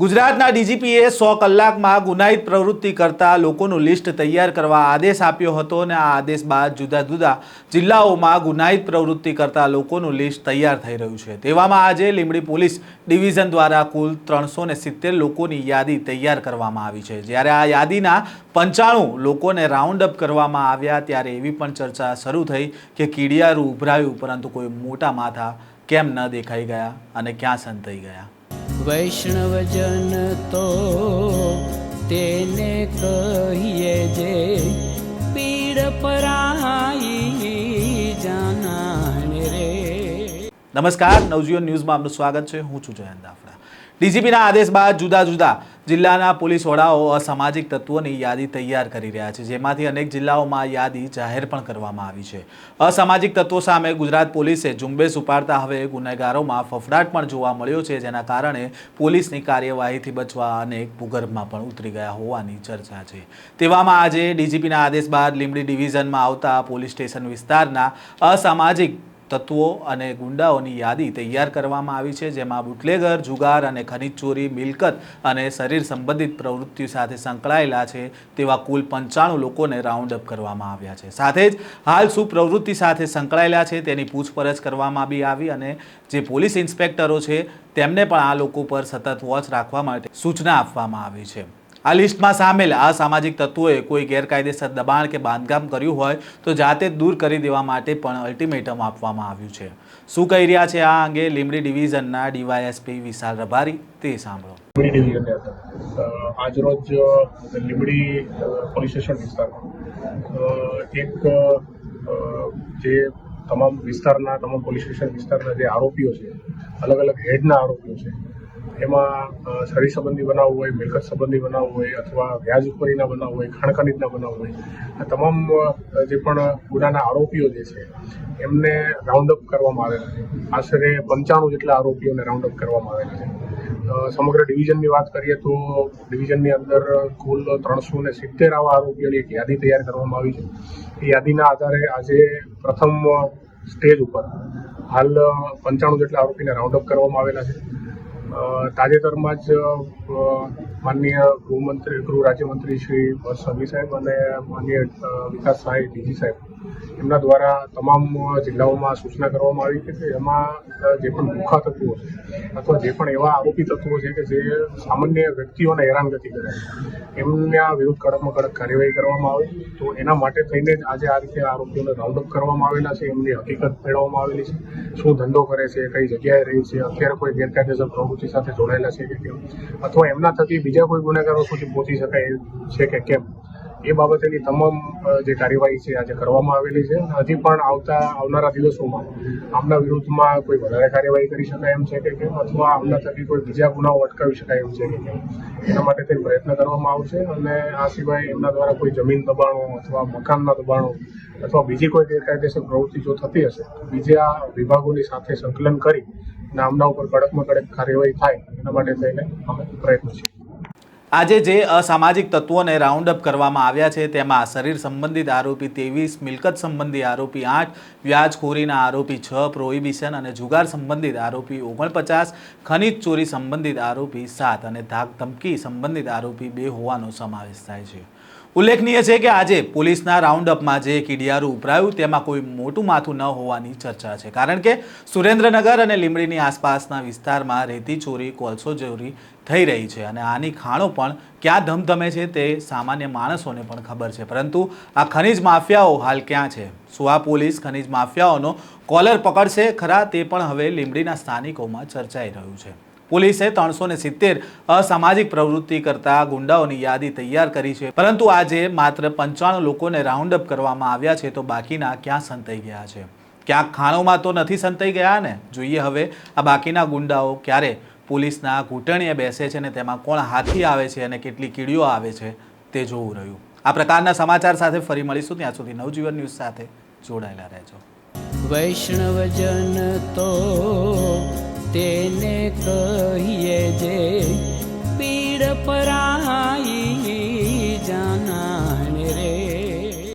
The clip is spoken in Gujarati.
ગુજરાતના ડીજીપીએ સો કલાકમાં ગુનાહિત પ્રવૃત્તિ કરતા લોકોનું લિસ્ટ તૈયાર કરવા આદેશ આપ્યો હતો અને આ આદેશ બાદ જુદા જુદા જિલ્લાઓમાં ગુનાહિત પ્રવૃત્તિ કરતા લોકોનું લિસ્ટ તૈયાર થઈ રહ્યું છે. તેવામાં આજે લીંબડી પોલીસ ડિવિઝન દ્વારા કુલ ત્રણસો સિત્તેર લોકોની યાદી તૈયાર કરવામાં આવી છે. જ્યારે આ યાદીના પંચાણું લોકોને રાઉન્ડ અપ કરવામાં આવ્યા ત્યારે એવી પણ ચર્ચા શરૂ થઈ કે કીડિયારું ઉભરાયું, પરંતુ કોઈ મોટા માથા કેમ ન દેખાઈ ગયા અને ક્યાં સંતાઈ ગયા? વૈષ્ણવજન તો તેને કહીએ જે પીડ પરાઈ જાનાને રે. નમસ્કાર, નવજીવન ન્યૂઝમાં આપનું સ્વાગત છે. હું છું જયંત દાફડા. ડીજીપીના આદેશ બાદ જુદા જુદા જિલ્લાના પોલીસ વડાઓ અસામાજિક તત્વોની યાદી તૈયાર કરી રહ્યા છે, જેમાંથી અનેક જિલ્લાઓમાં યાદી જાહેર પણ કરવામાં આવી છે. અસામાજિક તત્વો સામે ગુજરાત પોલીસે ઝુંબેશ ઉપાડતા હવે ગુનેગારોમાં ફફડાટ પણ જોવા મળ્યો છે, જેના કારણે પોલીસની કાર્યવાહીથી બચવા અનેક ભૂગર્ભમાં પણ ઉતરી ગયા હોવાની ચર્ચા છે. તેવામાં આજે ડીજીપીના આદેશ બાદ લીંબડી ડિવિઝનમાં આવતા પોલીસ સ્ટેશન વિસ્તારના અસામાજિક તત્વો અને ગુંડાઓની યાદી તૈયાર કરવામાં આવી છે, જેમાં બુટલેગર, જુગાર અને ખનીજ ચોરી, મિલકત અને શરીર સંબંધિત પ્રવૃત્તિઓ સાથે સંકળાયેલા છે તેવા કુલ પંચાણું લોકોને રાઉન્ડ અપ કરવામાં આવ્યા છે. સાથે જ હાલ શું પ્રવૃત્તિ સાથે સંકળાયેલા છે તેની પૂછપરછ કરવામાં બી આવી અને જે પોલીસ ઇન્સ્પેક્ટરો છે તેમને પણ આ લોકો પર સતત વોચ રાખવા માટે સૂચના આપવામાં આવી છે. આ લિસ્ટમાં સામેલ સામાજિક તત્વોએ કોઈ ગેરકાયદેસર દબાણ કે બાંધકામ કર્યું હોય તો જાતે દૂર કરી દેવા માટે પણ અલ્ટિમેટમ આપવામાં આવ્યું છે. શું કહી રહ્યા છે આ અંગે લીમડી ડિવિઝનના ડીવાયએસપી વિશાલ રભારી તે સાંભળો. આજરોજ લીમડી પોલીસ સ્ટેશન વિસ્તારમાં જે તમામ વિસ્તારના, તમામ પોલીસ સ્ટેશન વિસ્તારના જે આરોપીઓ છે અલગ અલગ હેડના આરોપીઓ છે એમાં શરીર સંબંધી બનાવ હોય, મિલકત સંબંધી બનાવ હોય, અથવા વ્યાજ ઉપરીના બનાવ હોય ખાણ ખનીજના બનાવ હોય, આ તમામ જે પણ ગુનાના આરોપીઓ જે છે, એમને રાઉન્ડ અપ કરવામાં આવેલા છે. આશરે પંચાણું જેટલા આરોપીઓને રાઉન્ડ અપ કરવામાં આવેલા છે. સમગ્ર ડિવિઝનની વાત કરીએ તો ડિવિઝનની અંદર કુલ ત્રણસો ને સિત્તેર આવા આરોપીઓની એક યાદી તૈયાર કરવામાં આવી છે. એ યાદીના આધારે આજે પ્રથમ સ્ટેજ ઉપર હાલ પંચાણું જેટલા આરોપીને રાઉન્ડ અપ કરવામાં આવેલા છે. તાજેતરમાં જ માનનીય ગૃહમંત્રી, ગૃહ રાજ્યમંત્રી શ્રી સભી સાહેબ અને માનનીય વિકાસ સહાય ડીજી સાહેબ એમના દ્વારા તમામ જિલ્લાઓમાં સૂચના કરવામાં આવી કે એમાં જે પણ ભૂખા તત્વો છે, અથવા જે પણ એવા આરોપી તત્વો છે કે જે સામાન્ય વ્યક્તિઓને હેરાનગતિ કરે છે, એમના વિરુદ્ધ કડકમાં કડક કાર્યવાહી કરવામાં આવે. તો એના માટે થઈને જ આજે આ રીતે આરોપીઓને રાઉન્ડ કરવામાં આવેલા છે, એમની હકીકત મેળવવામાં આવેલી છે, શું ધંધો કરે છે, કઈ જગ્યાએ રહી છે, અત્યારે કોઈ ગેરકાયદેસર પ્રવૃત્તિ સાથે જોડાયેલા છે કે કેમ? અથવા એમના થકી બીજા કોઈ ગુનેગારો સુધી પહોંચી શકાય છે કે કેમ? એ બાબતેની તમામ જે કાર્યવાહી છે આજે કરવામાં આવેલી છે. હજી પણ આવતા, આવનારા દિવસોમાં આમના વિરુદ્ધમાં કોઈ વધારે કાર્યવાહી કરી શકાય એમ છે કે કેમ? અથવા આમના થકી કોઈ બીજા ગુનાઓ અટકાવી શકાય એમ છે કે કેમ? એના માટે તે પ્રયત્ન કરવામાં આવશે? અને આ સિવાય એમના દ્વારા કોઈ જમીન દબાણો અથવા મકાનના દબાણો અથવા બીજી કોઈ ગેરકાયદેસર પ્રવૃત્તિ જો થતી હશે, બીજા વિભાગોની સાથે સંકલન કરી અને આમના ઉપર કડકમાં કડક કાર્યવાહી થાય એના માટે થઈને અમે પ્રયત્ન છીએ. આજે જે અસામાજિક તત્વોને રાઉન્ડ અપ કરવામાં આવ્યા છે, તેમાં શરીર સંબંધિત આરોપી ત્રેવીસ, મિલકત સંબંધી આરોપી આઠ, વ્યાજખોરીના આરોપી છ પ્રોહિબિશન અને જુગાર સંબંધિત આરોપી ઓગણપચાસ, ખનીજ ચોરી સંબંધિત આરોપી સાત અને ધાક ધમકી સંબંધિત આરોપી બે હોવાનો સમાવેશ થાય છે. ઉલ્લેખનીય છે કે આજે પોલીસના રાઉન્ડઅપમાં જે કીડિયારું ઉભરાયું, તેમાં કોઈ મોટું માથું ન હોવાની ચર્ચા છે. કારણ કે સુરેન્દ્રનગર અને લીંબડીની આસપાસના વિસ્તારમાં રેતી ચોરી, કોલસો ચોરી થઈ રહી છે અને આની ખાણો પણ ક્યાં ધમધમે છે તે સામાન્ય માણસોને પણ ખબર છે. પરંતુ આ ખનિજ માફિયાઓ હાલ ક્યાં છે? શું આ પોલીસ ખનિજ માફિયાઓનો કોલર પકડશે ખરા તે પણ હવે લીંબડીના સ્થાનિકોમાં ચર્ચાઈ રહ્યું છે. પોલીસે ત્રણસો ને સિત્તેર અસામાજિક પ્રવૃત્તિ કરતા ગુંડાઓની યાદી તૈયાર કરી છે. પરંતુ આજે માત્ર પંચાણું લોકોને રાઉન્ડ અપ કરવામાં આવ્યા છે તો બાકીના ક્યાં સંતાઈ ગયા છે? ક્યાંક ખાણોમાં તો નથી સંતાઈ ગયા ને? જોઈએ હવે આ બાકીના ગુંડાઓ ક્યારે પોલીસના ઘૂંટણીએ બેસે છે ને તેમાં કોણ હાથી આવે છે અને કેટલી કીડીઓ આવે છે તે જોવું રહ્યું. આ પ્રકારના સમાચાર સાથે ફરી મળીશું. ત્યાં સુધી નવજીવન ન્યૂઝ સાથે જોડાયેલા રહેજો. વૈષ્ણવજન તો તેને જે પીડ પરાઈ